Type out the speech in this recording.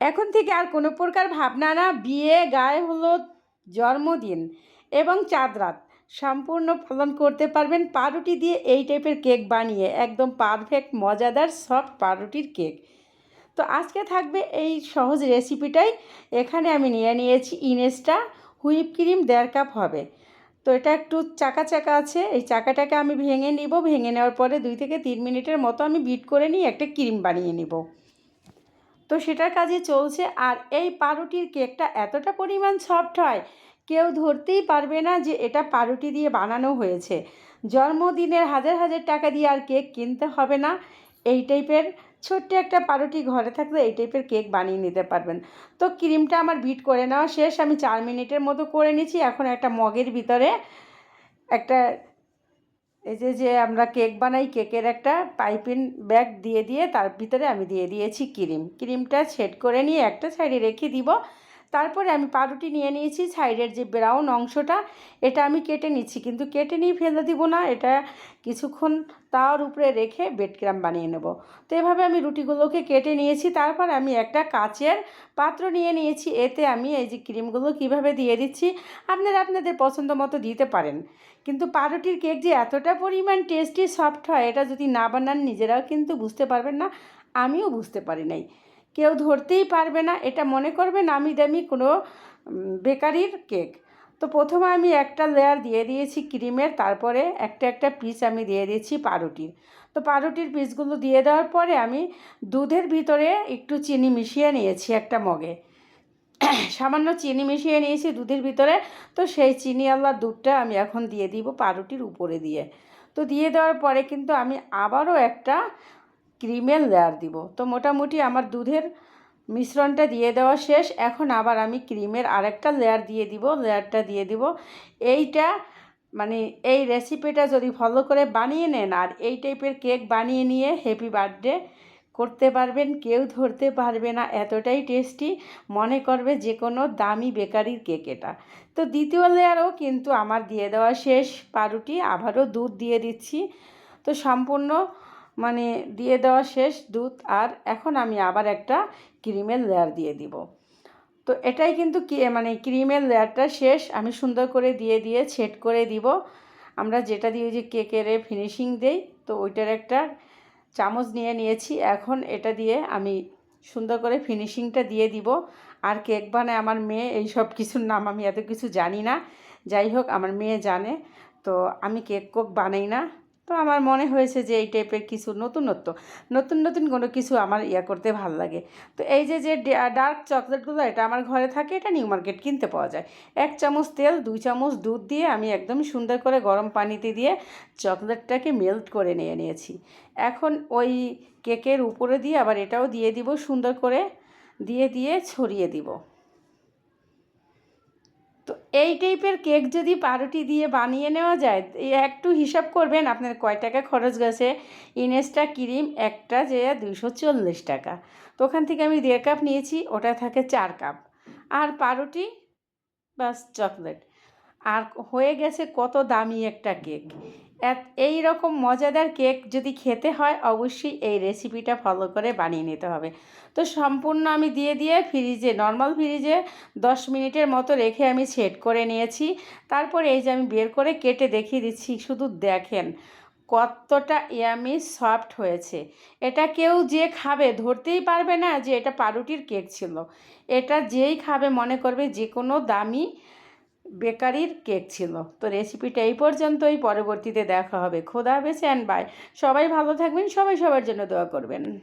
এখন থেকে আর কোনো প্রকার ভাবনা না, বিয়ে, গায়ে হলুদ, জন্মদিন এবং চাঁদ রাত সম্পূর্ণ ফলন করতে পারবেন পাউরুটি দিয়ে এই টাইপের কেক বানিয়ে, একদম পারফেক্ট মজাদার সফট পাউরুটির কেক। তো আজকে থাকবে এই সহজ রেসিপিটাই এখানে আমি নিয়ে নিয়েছি ইনেসটা, হুইপ ক্রিম, দেড় কাপ হবে। তো এটা একটু চাকা চাকা আছে, এই চাকাটাকে আমি ভেঙে নিব। ভেঙে নেওয়ার পরে দুই থেকে তিন মিনিটের মতো আমি বিট করে নিই একটা ক্রিম বানিয়ে নিব। তো সেটার কাজে চলছে আর এই পাউরুটির কেকটা এতটা পরিমাণ সফট হয়, কেউ ধরতেই পারবে না যে এটা পাউরুটি দিয়ে বানানো হয়েছে। জন্মদিনের হাজার হাজার টাকা দিয়ে আর কেক কিনতে হবে না। এই টাইপের ছোট্ট একটা পাউরুটি ঘরে থাকলে এই টাইপের কেক বানিয়ে নিতে পারবেন। তো ক্রিমটা আমার বিট করে নেওয়া শেষ, আমি চার মিনিটের মতো করে নিয়েছি এখন একটা মগের ভিতরে একটা এই যে যে আমরা কেক বানাই, কেকের একটা পাইপিন ব্যাগ দিয়ে দিয়ে তার ভিতরে আমি দিয়ে দিয়েছি ক্রিম। ক্রিমটা সেট করে নিয়ে একটা সাইডে রেখে দিব। তারপরে আমি পাউরুটি নিয়ে নিয়েছি, সাইডের যে ব্রাউন অংশটা, এটা আমি কেটে নিচ্ছি। কিন্তু কেটে নিয়ে ফেলে দিব না, এটা কিছুক্ষণ তার উপরে রেখে বেডক্রাম বানিয়ে নেব। তো এভাবে আমি রুটিগুলোকে কেটে নিয়েছি। তারপর আমি একটা কাচের পাত্র নিয়ে নিয়েছি। এতে আমি এই যে ক্রিমগুলো কীভাবে দিয়ে দিচ্ছি, আপনারা আপনাদের পছন্দ মতো দিতে পারেন। কিন্তু পাউরুটির কেক যে এতটা পরিমাণ টেস্টি সফট হয়, এটা যদি না বানান, নিজেরাও কিন্তু বুঝতে পারবেন না, আমিও বুঝতে পারি নাই। কেউ ধরতেই পারবে না। এটা মনে করবে নামি দামি কোনো বেকারির কেক। তো প্রথমে আমি একটা লেয়ার দিয়ে দিয়েছি ক্রিমের, তারপরে একটা একটা পিস আমি দিয়ে দিয়েছি পাউরুটির। তো পাউরুটির পিসগুলো দিয়ে দেওয়ার পরে আমি দুধের ভিতরে একটু চিনি মিশিয়ে নিয়েছি একটা মগে। সামান্য চিনি মিশিয়ে নিয়েছি দুধের ভিতরে, তো সেই চিনি আল্লাহ দুধটা আমি এখন দিয়ে দিব পাউরুটির উপরে দিয়ে। তো দিয়ে দেওয়ার পরে কিন্তু আমি আবারও একটা ক্রিমের লেয়ার দিব। তো মোটামুটি আমার দুধের মিশ্রণটা দিয়ে দেওয়া শেষ। এখন আবার আমি ক্রিমের আরেকটা লেয়ার দিয়ে দিব লেয়ারটা দিয়ে দিব। এইটা মানে এই রেসিপিটা যদি ফলো করে বানিয়ে নেন আর এই টাইপের কেক বানিয়ে নিয়ে হ্যাপি বার্থডে করতে পারবেন, কেউ ধরতে পারবে না, এতটাই টেস্টি মনে করবে যে কোনো দামি বেকারির কেক এটা। তো দ্বিতীয় লেয়ারও কিন্তু আমার দিয়ে দেওয়া শেষ। পাউরুটি আবারও দুধ দিয়ে দিচ্ছি। তো সম্পূর্ণ মানে দিয়ে দেওয়া শেষ দুধ, আর এখন আমি আবার একটা ক্রিমের লেয়ার দিয়ে দিব। তো এটাই কিন্তু কি মানে ক্রিমের লেয়ারটা শেষ, আমি সুন্দর করে দিয়ে দিয়ে ছেট করে দিব। আমরা যেটা দিয়ে যে কেকের ফিনিশিং দেই, তো ওইটার একটা চামচ নিয়ে নিয়েছি। এখন এটা দিয়ে আমি সুন্দর করে ফিনিশিংটা দিয়ে দিব। আর কেক বানায় আমার মেয়ে, এই সব কিছুর নাম আমি এত কিছু জানি না। যাই হোক, আমার মেয়ে জানে, তো আমি কেক কোক বানাই না। তো আমার মনে হয়েছে যে এই টাইপের কিছু নতুনত্ব, নতুন নতুন কোনো কিছু আমার ইয়া করতে ভালো লাগে। তো এই যে যে ডার্ক চকলেটগুলো এটা আমার ঘরে থাকে, এটা নিউ মার্কেট কিনতে পাওয়া যায়। এক চামচ তেল, দুই চামচ দুধ দিয়ে আমি একদম সুন্দর করে গরম পানিতে দিয়ে চকলেটটাকে মেল্ট করে নিয়ে নিয়েছি। এখন ওই কেকের উপরে দিয়ে আবার এটাও দিয়ে দিব, সুন্দর করে দিয়ে দিয়ে ছড়িয়ে দিব। এই টাইপের কেক যদি পাউরুটি দিয়ে বানিয়ে নেওয়া যায় একটু হিসাব করবেন আপনার কয় টাকা খরচ গেছে। ইনেস্টা ক্রিম একটা যে দুশো চল্লিশ টাকা। তো ওখান থেকে আমি দেড় কাপ নিয়েছি, ওটা থাকে চার কাপ। আর পাউরুটি বাস চকলেট। আর হয়ে গেছে কত দামি একটা কেক। এই রকম মজাদার কেক যদি খেতে হয়, অবশ্যই এই রেসিপিটা ফলো করে বানিয়ে নিতে হবে। তো সম্পূর্ণ আমি দিয়ে দিয়ে ফ্রিজে নর্মাল ফ্রিজে দশ মিনিটের মতো রেখে আমি সেট করে নিয়েছি। তারপর এই যে আমি বের করে কেটে দেখিয়ে দিচ্ছি, শুধু দেখেন কতটা ইয়ামি সফট হয়েছে। এটা কেউ যে খাবে ধরতেই পারবে না যে এটা পাউরুটির কেক ছিল। এটা যেই খাবে মনে করবে যে কোনো দামি বেকারির কেক ছিল। তো রেসিপিটা এই পর্যন্তই। পরবর্তীতে দেখা হবে। খোদা হাফেজ অ্যান্ড বাই সবাই ভালো থাকবেন, সবাই সবার জন্য দোয়া করবেন।